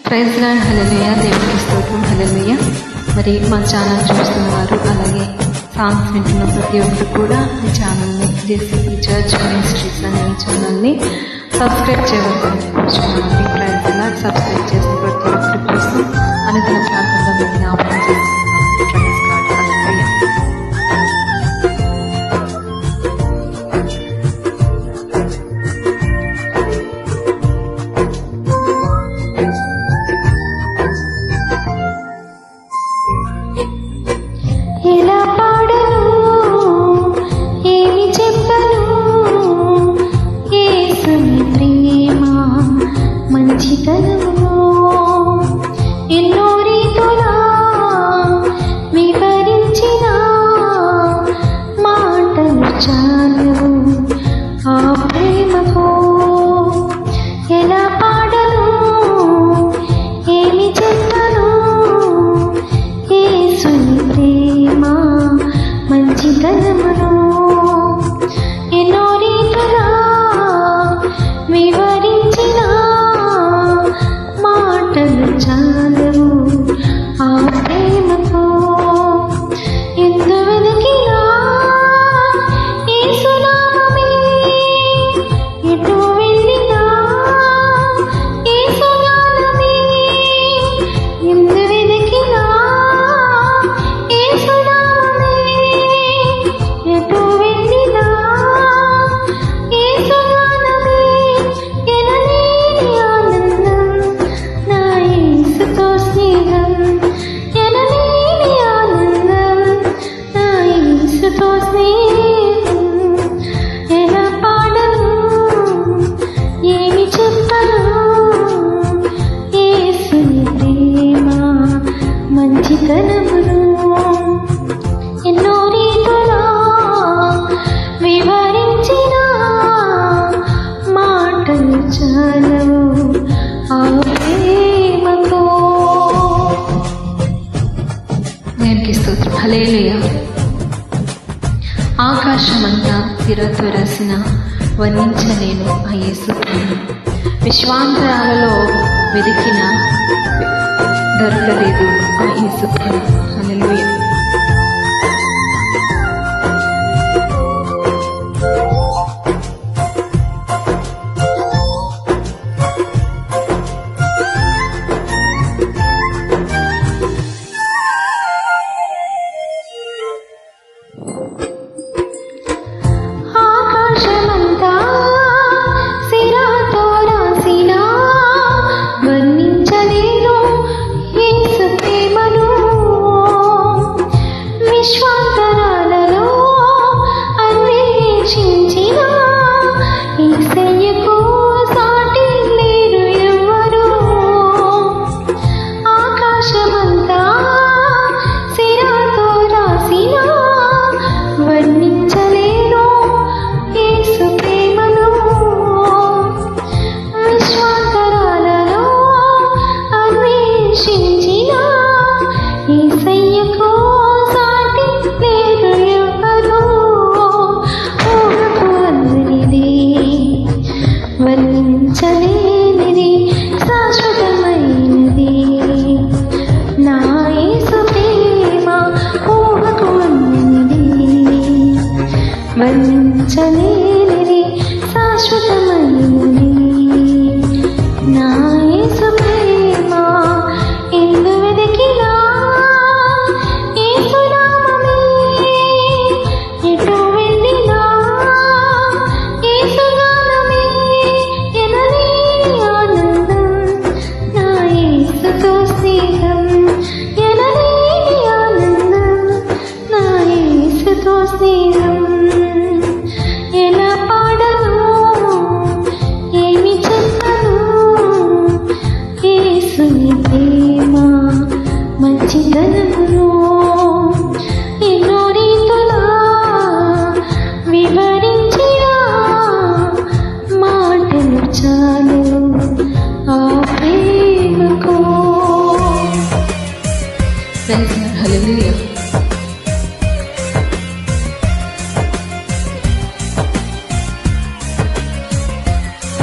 Praise God హలలుయ దేవునికి స్తోత్రం హలలుయ మరి మా ఛానల్ చూస్తున్నారు అలాగే సాంగ్స్ వింటున్న ప్రతి ఒక్కరు కూడా ఈ ఛానల్ని జేసీపీ చర్చ్ మినిస్ట్రీస్ అనే ఛానల్ని సబ్స్క్రైబ్ చేయవలసింది ప్రైజ్ గాడ్ సబ్స్క్రైబ్ చేస్తాను సుప్రేమా మంచి కదమనో శబ్దాలతో రాసిన వర్ణించలేను ఆ యేసు విశ్వాంతరాలలో వెతికిన దొరకలేదు ఆ యేసు అలలుయ वञ्चने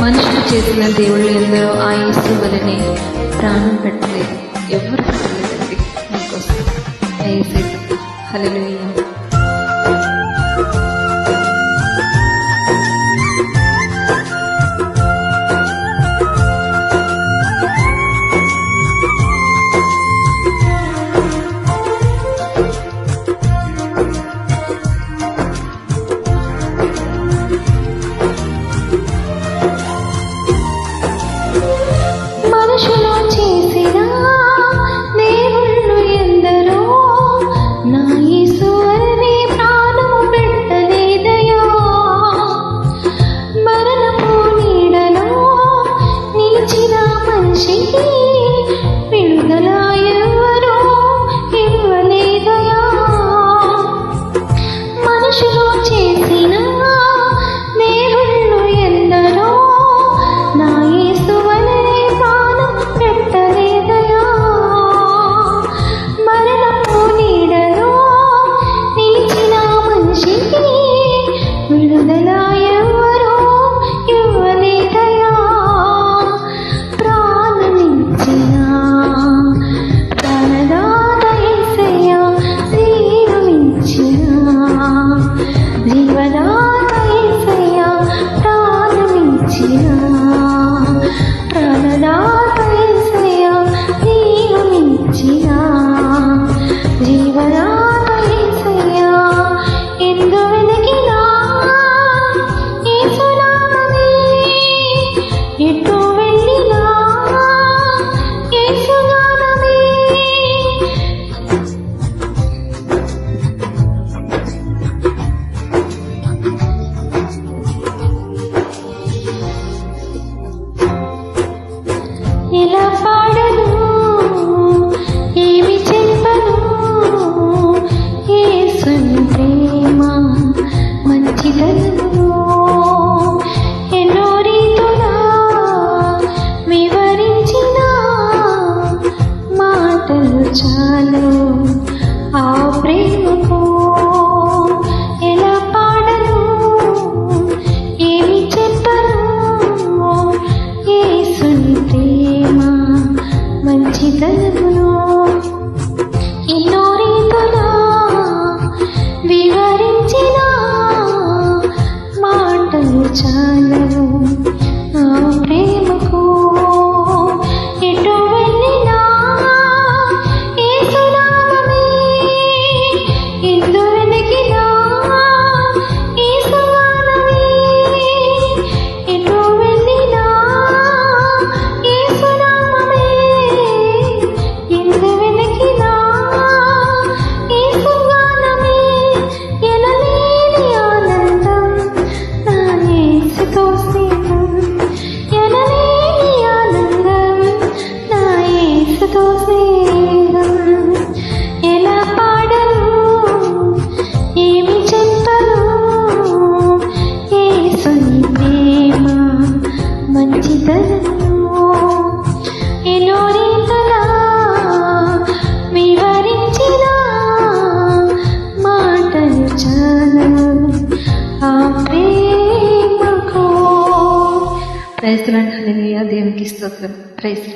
మనుషులు చేసిన దేవుళ్ళు ఎందరో ఆ యేసు వలనే ప్రాణం పెట్టలేదు. ఎవరు పెట్టలేదండి? మీకోసం హలో para esse